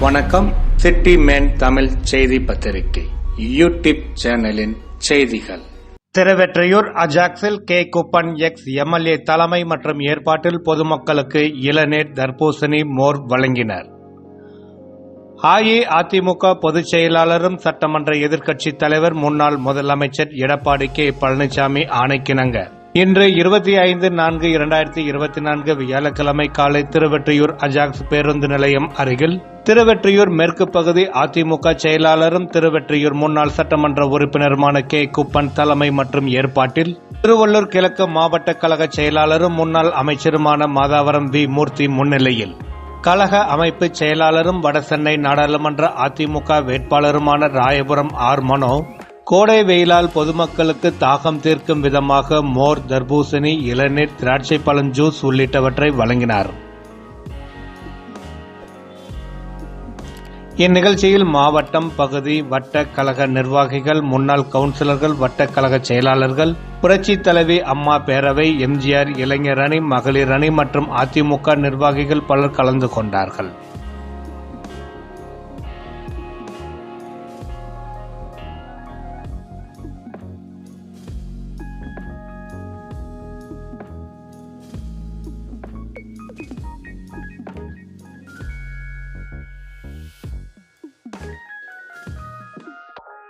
வணக்கம். City man Tamil செய்தி பத்திரிகை. யூடியூப் சேனலின் செய்திகள். திருவெற்றியூர் அஜாக்ஸில் கே குப்பன் எக்ஸ் எம்எல்ஏ தலைமை மற்றும் ஏற்பாட்டில் பொதுமக்களுக்கு இளநீர் தர்பூசணி மோர் வழங்கினர். அஇஅதிமுக பொதுச் செயலாளரும் சட்டமன்ற எதிர்க்கட்சித் தலைவர் முன்னாள் முதலமைச்சர் எடப்பாடி கே பழனிசாமி ஆணைக்கிணங்க. இன்று இருபத்தி ஐந்து நான்கு இரண்டாயிரத்தி இருபத்தி நான்கு வியாழக்கிழமை காலை திருவெற்றியூர் அஜாக்ஸ் பேருந்து நிலையம் அருகில் திருவெற்றியூர் மேற்கு பகுதி அதிமுக செயலாளரும் திருவெற்றியூர் முன்னாள் சட்டமன்ற உறுப்பினருமான கே. குப்பன் தலைமை மற்றும் ஏற்பாட்டில் திருவள்ளூர் கிழக்கு மாவட்ட கழக செயலாளரும் முன்னாள் அமைச்சருமான மாதாவரம் வி. மூர்த்தி முன்னிலையில். கழக அமைப்பு செயலாளரும் வடசென்னை நாடாளுமன்ற அதிமுக வேட்பாளருமான ராயபுரம் ஆர். மனோ கோடை வெயிலால் பொதுமக்களுக்கு தாகம் தீர்க்கும் விதமாக மோர் தர்பூசணி இளநீர் திராட்சை பழம் ஜூஸ் உள்ளிட்டவற்றை வழங்கினார். இந்நிகழ்ச்சியில் மாவட்டம் பகுதி வட்ட கழக நிர்வாகிகள் முன்னாள் கவுன்சிலர்கள் வட்ட கழக செயலாளர்கள் புரட்சி தலைவி அம்மா பேரவை எம்ஜிஆர் இளைஞர் அணி மகளிர் அணி மற்றும் அதிமுக நிர்வாகிகள் பலர் கலந்து கொண்டார்கள்.